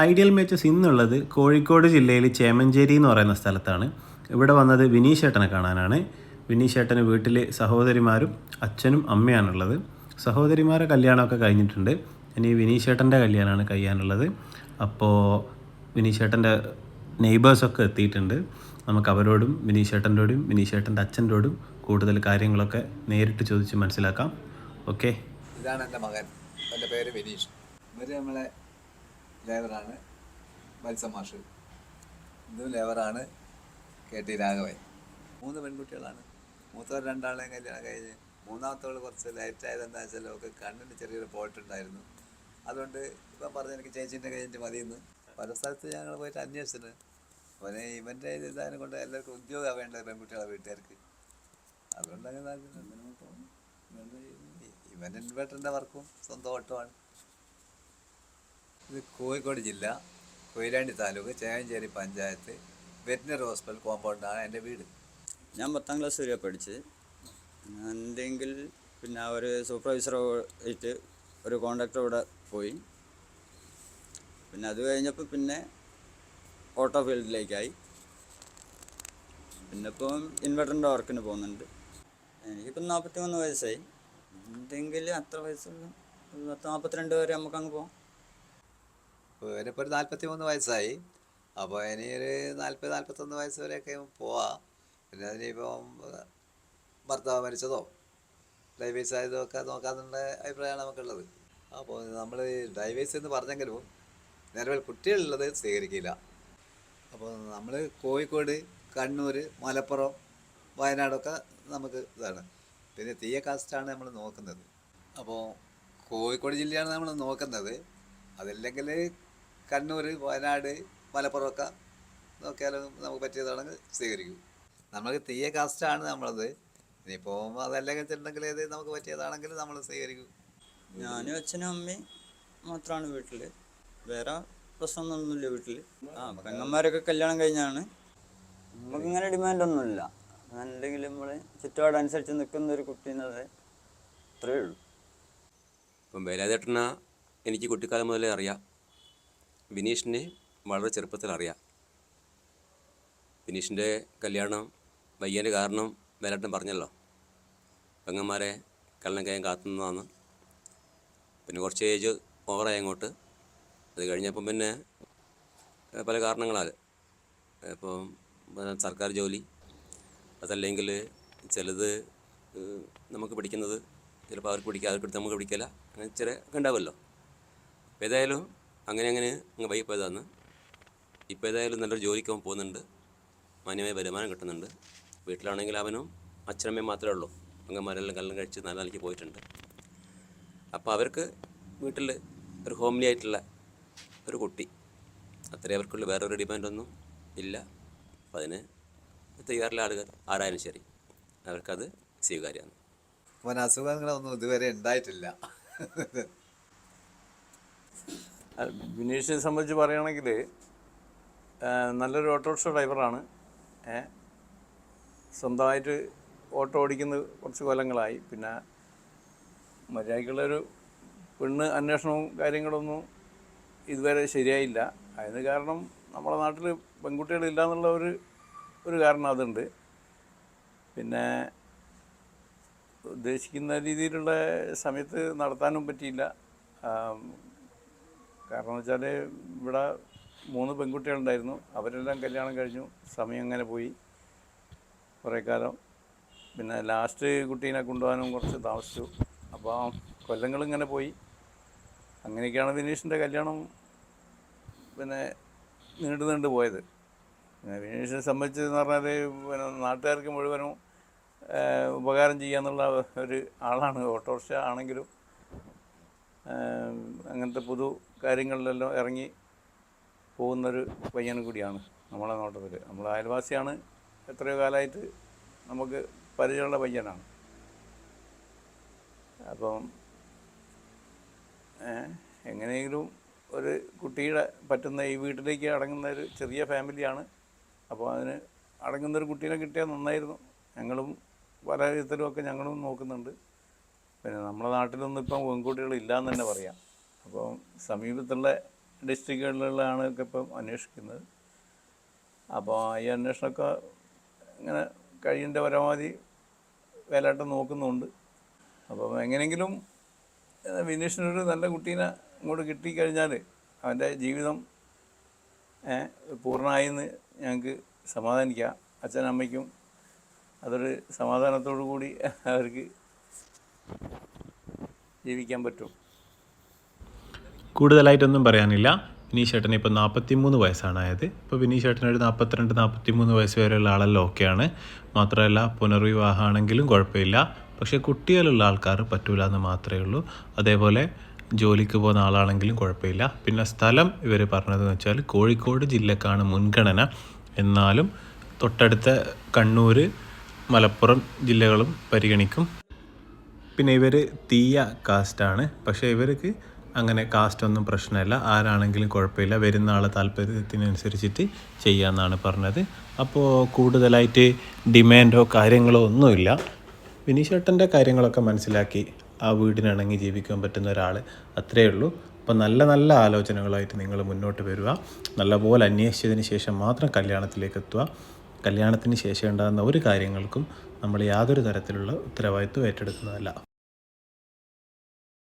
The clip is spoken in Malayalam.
ഐഡിയൽ മാച്ചസ് ഇന്നുള്ളത് കോഴിക്കോട് ജില്ലയിൽ ചേമഞ്ചേരി എന്ന് പറയുന്ന സ്ഥലത്താണ്. ഇവിടെ വന്നത് വിനീഷേട്ടനെ കാണാനാണ്. വിനീഷേട്ടന് വീട്ടിൽ സഹോദരിമാരും അച്ഛനും അമ്മയാണുള്ളത്. സഹോദരിമാരെ കല്യാണമൊക്കെ കഴിഞ്ഞിട്ടുണ്ട്. ഇനി വിനീഷേട്ടന്റെ കല്യാണമാണ് കഴിയാനുള്ളത്. അപ്പോൾ വിനീഷേട്ടന്റെ നെയ്ബേഴ്സൊക്കെ എത്തിയിട്ടുണ്ട്. നമുക്ക് അവരോടും വിനീഷേട്ടന്റെയോടും വിനീഷേട്ടന്റെ അച്ഛന്റെയോടും കൂടുതൽ കാര്യങ്ങളൊക്കെ നേരിട്ട് ചോദിച്ച് മനസ്സിലാക്കാം. ഓക്കെ. ഇതാണ് എന്റെ മകൻ. എന്റെ പേര് വിനീഷ്. ഇവർ നമ്മളെ ലേബറാണ്. മത്സമാഷ് ഇതും ലേബറാണ് കെ ടി രാഘവൻ. മൂന്ന് പെൺകുട്ടികളാണ്. മൂത്തവർ രണ്ടാളെയും കല്യാണം കഴിഞ്ഞ് മൂന്നാമത്തവൾ കുറച്ച് ലൈറ്റായത് എന്താ വെച്ചാൽ അവർക്ക് കണ്ണിന് ചെറിയൊരു പോയിട്ടുണ്ടായിരുന്നു അതുകൊണ്ട് ഇപ്പം പറഞ്ഞ എനിക്ക് ചേച്ചീന്റെ കഴിഞ്ഞിട്ട് മതിയെന്ന് പല സ്ഥലത്ത് ഞങ്ങൾ പോയിട്ട് അന്വേഷിച്ചിട്ട് അവനെ ഇവന്റെ ഇതായതിനെ കൊണ്ട് എല്ലാവർക്കും ഉദ്യോഗമാണ് വേണ്ടത് പെൺകുട്ടികളെ വീട്ടുകാർക്ക്. അതുകൊണ്ട് അങ്ങനെ ഇവന്റെ ഇൻവേർട്ടറിന്റെ വർക്കും സ്വന്തം ഓട്ടമാണ് ഇത് കോഴിക്കോട് ജില്ല കൊയിലാണ്ടി താലൂക്ക് ചേങ്ങഞ്ചേരി പഞ്ചായത്ത് വെറ്റിനറി ഹോസ്പിറ്റൽ കോമ്പൗണ്ടാണ് എന്റെ വീട്. ഞാൻ പത്താം ക്ലാസ് വരെ പഠിച്ച് എന്തെങ്കിൽ പിന്നെ ഒരു സൂപ്പർവൈസറായിട്ട് ഒരു കോണ്ടാക്ടർ ഇവിടെ പോയി. പിന്നെ അത് കഴിഞ്ഞപ്പോൾ പിന്നെ ഓട്ടോ ഫീൽഡിലേക്കായി പിന്നെ ഇപ്പം ഇൻവെർട്ടറിന്റെ വർക്കിന് പോകുന്നുണ്ട്. എനിക്കിപ്പം നാൽപ്പത്തി മൂന്ന് വയസ്സായി. എന്തെങ്കിലും അത്ര വയസ്സുള്ള പത്ത് നാൽപ്പത്തിരണ്ട് വരെ നമുക്ക് അങ്ങ് പോകാം ഇവനിപ്പോൾ ഒരു നാൽപ്പത്തി മൂന്ന് വയസ്സായി. അപ്പോൾ ഇനി ഒരു നാൽപ്പത് നാൽപ്പത്തൊന്ന് വയസ്സ് വരെയൊക്കെ പോവാം. പിന്നെ അതിനിപ്പം ഭർത്താവ് മരിച്ചതോ? ഡൈവേഴ്സ് ആയതോ ഒക്കെ നോക്കാന്നുള്ള അഭിപ്രായമാണ് നമുക്കുള്ളത്. അപ്പോൾ നമ്മൾ ഡൈവേഴ്സ് എന്ന് പറഞ്ഞെങ്കിലും നിലവിൽ കുട്ടികളുള്ളത് സ്വീകരിക്കില്ല. അപ്പോൾ നമ്മൾ കോഴിക്കോട് കണ്ണൂർ മലപ്പുറം വയനാടൊക്കെ നമുക്ക് ഇതാണ്. പിന്നെ തീയ കാസ്റ്റാണ് നമ്മൾ നോക്കുന്നത്. അപ്പോൾ കോഴിക്കോട് ജില്ലയാണ് നമ്മൾ നോക്കുന്നത്. അതല്ലെങ്കിൽ കണ്ണൂർ വയനാട് മലപ്പുറമൊക്കെ നോക്കിയാലും നമുക്ക് പറ്റിയതാണെങ്കിൽ സ്വീകരിക്കും. നമുക്ക് തീയ കാസ്റ്റാണ് നമ്മളത്. ഇനിയിപ്പോൾ അതല്ലെങ്കിൽ വെച്ചിട്ടുണ്ടെങ്കിൽ ഏത് നമുക്ക് പറ്റിയതാണെങ്കിൽ നമ്മൾ സ്വീകരിക്കും. ഞാനും അച്ഛനും അമ്മയും മാത്രമാണ് വീട്ടിൽ വേറെ പ്രശ്നമൊന്നുമില്ല വീട്ടിൽ ആ പെങ്ങന്മാരൊക്കെ കല്യാണം കഴിഞ്ഞാണ്. നമുക്ക് ഇങ്ങനെ ഡിമാൻഡൊന്നുമില്ല അല്ലെങ്കിൽ നമ്മൾ ചുറ്റുപാടനുസരിച്ച് നിൽക്കുന്ന ഒരു കുട്ടി എന്നത് അത്രയേ ഉള്ളൂ. ഇപ്പം വേലാതേട്ടന എനിക്ക് കുട്ടിക്കാലം മുതലേ അറിയാം. വിനീഷിനെ വളരെ ചെറുപ്പത്തിൽ അറിയാം. വിനീഷിന്റെ കല്യാണം വയ്യേന്റെ കാരണം വേലാട്ടൻ പറഞ്ഞല്ലോ. പെങ്ങന്മാരെ കല്യാണം കഴിയാൻ കാത്തുന്നതാണ്. പിന്നെ കുറച്ച് ഏജ് ഓവറായി അങ്ങോട്ട് അത് കഴിഞ്ഞപ്പം പിന്നെ പല കാരണങ്ങളാൽ. ഇപ്പം സർക്കാർ ജോലി. അതല്ലെങ്കിൽ ചിലത് നമുക്ക് പിടിക്കുന്നത് ചിലപ്പോൾ അവർക്ക് പിടിക്കുക അവർക്ക് നമുക്ക് പിടിക്കില്ല അങ്ങനെ ചില ഉണ്ടാവുമല്ലോ. ഏതായാലും അങ്ങനെ അങ്ങനെ അങ്ങ് വൈകിപ്പോയതാണ് ഇപ്പോൾ ഏതായാലും നല്ലൊരു ജോലിക്ക് അവൻ പോകുന്നുണ്ട്. മാന്യമായ വരുമാനം കിട്ടുന്നുണ്ട്. വീട്ടിലാണെങ്കിൽ അവനും അച്ഛനമ്മയും മാത്രമേ ഉള്ളൂ. അംഗന്മാരെല്ലാം കല്ലും കഴിച്ച് നല്ല നിലയ്ക്ക് പോയിട്ടുണ്ട്. അപ്പോൾ അവർക്ക് വീട്ടിൽ ഒരു ഹോംലി ആയിട്ടുള്ള ഒരു കുട്ടി. അത്രേ അവർക്കുള്ള വേറൊരു ഡിമാൻഡൊന്നും ഇല്ല. അപ്പം അതിന് തയ്യാറുള്ള ആളുകൾ ആരായാലും ശരി. അവർക്കത് സ്വീകാര്യമാണ്. അവൻ അസുഖങ്ങളൊന്നും ഇതുവരെ ഉണ്ടായിട്ടില്ല. ബിനീഷിനെ സംബന്ധിച്ച് പറയുകയാണെങ്കിൽ നല്ലൊരു ഓട്ടോറിക്ഷ ഡ്രൈവറാണ്. സ്വന്തമായിട്ട് ഓട്ടോ ഓടിക്കുന്ന കുറച്ച് കൊല്ലങ്ങളായി. പിന്നെ മര്യാദയ്ക്കുള്ളൊരു പെണ്ണ് അന്വേഷണവും കാര്യങ്ങളൊന്നും ഇതുവരെ ശരിയായില്ല. അതിന് കാരണം നമ്മുടെ നാട്ടിൽ പെൺകുട്ടികളില്ല എന്നുള്ള ഒരു ഒരു കാരണം അതുണ്ട്. പിന്നെ ഉദ്ദേശിക്കുന്ന രീതിയിലുള്ള സമയത്ത് നടത്താനും പറ്റിയില്ല. ആം, എന്ന് വെച്ചാൽ ഇവിടെ മൂന്ന് പെൺകുട്ടികളുണ്ടായിരുന്നു. അവരെല്ലാം കല്യാണം കഴിഞ്ഞു. സമയം അങ്ങനെ പോയി. കുറേ കാലം. പിന്നെ ലാസ്റ്റ് കുട്ടീനെ കൊണ്ടുപോകാനും കുറച്ച് താമസിച്ചു. അപ്പോൾ കൊല്ലങ്ങൾ ഇങ്ങനെ പോയി. അങ്ങനെയൊക്കെയാണ് വിനീഷിന്റെ കല്യാണം പിന്നെ നീണ്ടു നീണ്ടു പോയത്. പിന്നെ വിനീഷിനെ സംബന്ധിച്ച് എന്ന് പറഞ്ഞാൽ പിന്നെ നാട്ടുകാർക്ക് മുഴുവനും ഉപകാരം ചെയ്യാന്നുള്ള ഒരു ആളാണ്. ഓട്ടോറിക്ഷ ആണെങ്കിലും അങ്ങനത്തെ പുതു കാര്യങ്ങളിലെല്ലാം ഇറങ്ങി പോകുന്നൊരു പയ്യനും കൂടിയാണ് നമ്മളെ നോട്ടത്തിൽ നമ്മൾ അയൽവാസിയാണ് എത്രയോ കാലമായിട്ട് നമുക്ക് പരിചയമുള്ള പയ്യനാണ്. അപ്പം എങ്ങനെയെങ്കിലും ഒരു കുട്ടിയുടെ പറ്റുന്ന ഈ വീട്ടിലേക്ക് അടങ്ങുന്ന ഒരു ചെറിയ ഫാമിലിയാണ്. അപ്പോൾ അതിന് അടങ്ങുന്നൊരു കുട്ടീനെ കിട്ടിയാൽ നന്നായിരുന്നു. ഞങ്ങളും പല വിധത്തിലുമൊക്കെ ഞങ്ങളും നോക്കുന്നുണ്ട്. പിന്നെ നമ്മുടെ നാട്ടിലൊന്നും ഇപ്പം പെൺകുട്ടികൾ ഇല്ലയെന്ന് തന്നെ പറയാം. അപ്പോൾ സമീപത്തുള്ള ഡിസ്ട്രിക്റ്റുകളിലാണ് ഒക്കെ ഇപ്പം അന്വേഷിക്കുന്നത്. അപ്പോൾ ഈ അന്വേഷണമൊക്കെ ഇങ്ങനെ കഴിയേണ്ട പരമാവധി വേലാട്ടം നോക്കുന്നുണ്ട്. അപ്പം എങ്ങനെയെങ്കിലും വിനീഷിനൊരു നല്ല കുട്ടീനെ ഇങ്ങോട്ട് കിട്ടിക്കഴിഞ്ഞാൽ അവന്റെ ജീവിതം പൂർണമായെന്ന് ഞങ്ങൾക്ക് സമാധാനിക്കാം. അച്ഛനമ്മയ്ക്കും അതൊരു സമാധാനത്തോടു കൂടി അവർക്ക് ജീവിക്കാൻ പറ്റും. കൂടുതലായിട്ടൊന്നും പറയാനില്ല. വിനീഷ് ചേട്ടന് ഇപ്പോൾ നാൽപ്പത്തി മൂന്ന് വയസ്സാണ് ആയത് ഇപ്പോൾ വിനീഷ് ചേട്ടന് ഒരു നാൽപ്പത്തിരണ്ട് നാൽപ്പത്തി മൂന്ന് വയസ്സ് വരെയുള്ള ആളെല്ലാം ഓക്കെയാണ്. മാത്രമല്ല പുനർവിവാഹമാണെങ്കിലും കുഴപ്പമില്ല. പക്ഷേ കുട്ടികളുള്ള ആൾക്കാർ പറ്റൂല എന്ന് മാത്രമേ ഉള്ളൂ. അതേപോലെ ജോലിക്ക് പോകുന്ന ആളാണെങ്കിലും കുഴപ്പമില്ല. പിന്നെ സ്ഥലം ഇവർ പറഞ്ഞതെന്ന് വെച്ചാൽ കോഴിക്കോട് ജില്ലക്കാണ് മുൻഗണന. എന്നാലും തൊട്ടടുത്ത കണ്ണൂർ മലപ്പുറം ജില്ലകളും പരിഗണിക്കും. പിന്നെ ഇവർ തീയ കാസ്റ്റാണ്. പക്ഷേ ഇവർക്ക് അങ്ങനെ കാസ്റ്റ് ഒന്നും പ്രശ്നമില്ല. ആരാണെങ്കിലും കുഴപ്പമില്ല. വരുന്ന ആളെ താല്പര്യത്തിനനുസരിച്ചിട്ട് ചെയ്യാമെന്നാണ് പറഞ്ഞത്. അപ്പോൾ കൂടുതലായിട്ട് ഡിമാൻഡോ കാര്യങ്ങളോ ഒന്നുമില്ല. വിനീഷേട്ടന്റെ കാര്യങ്ങളൊക്കെ മനസ്സിലാക്കി ആ വീടിനിണങ്ങി ജീവിക്കാൻ പറ്റുന്ന ഒരാൾ അത്രയേ ഉള്ളൂ. അപ്പോൾ നല്ല നല്ല ആലോചനകളായിട്ട് നിങ്ങൾ മുന്നോട്ട് വരിക. നല്ലപോലെ അന്വേഷിച്ചതിന് ശേഷം മാത്രം കല്യാണത്തിലേക്ക് എത്തുക. കല്യാണത്തിന് ശേഷം ഉണ്ടാകുന്ന ഒരു കാര്യങ്ങൾക്കും നമ്മൾ യാതൊരു തരത്തിലുള്ള ഉത്തരവാദിത്വം ഏറ്റെടുക്കുന്നതല്ല.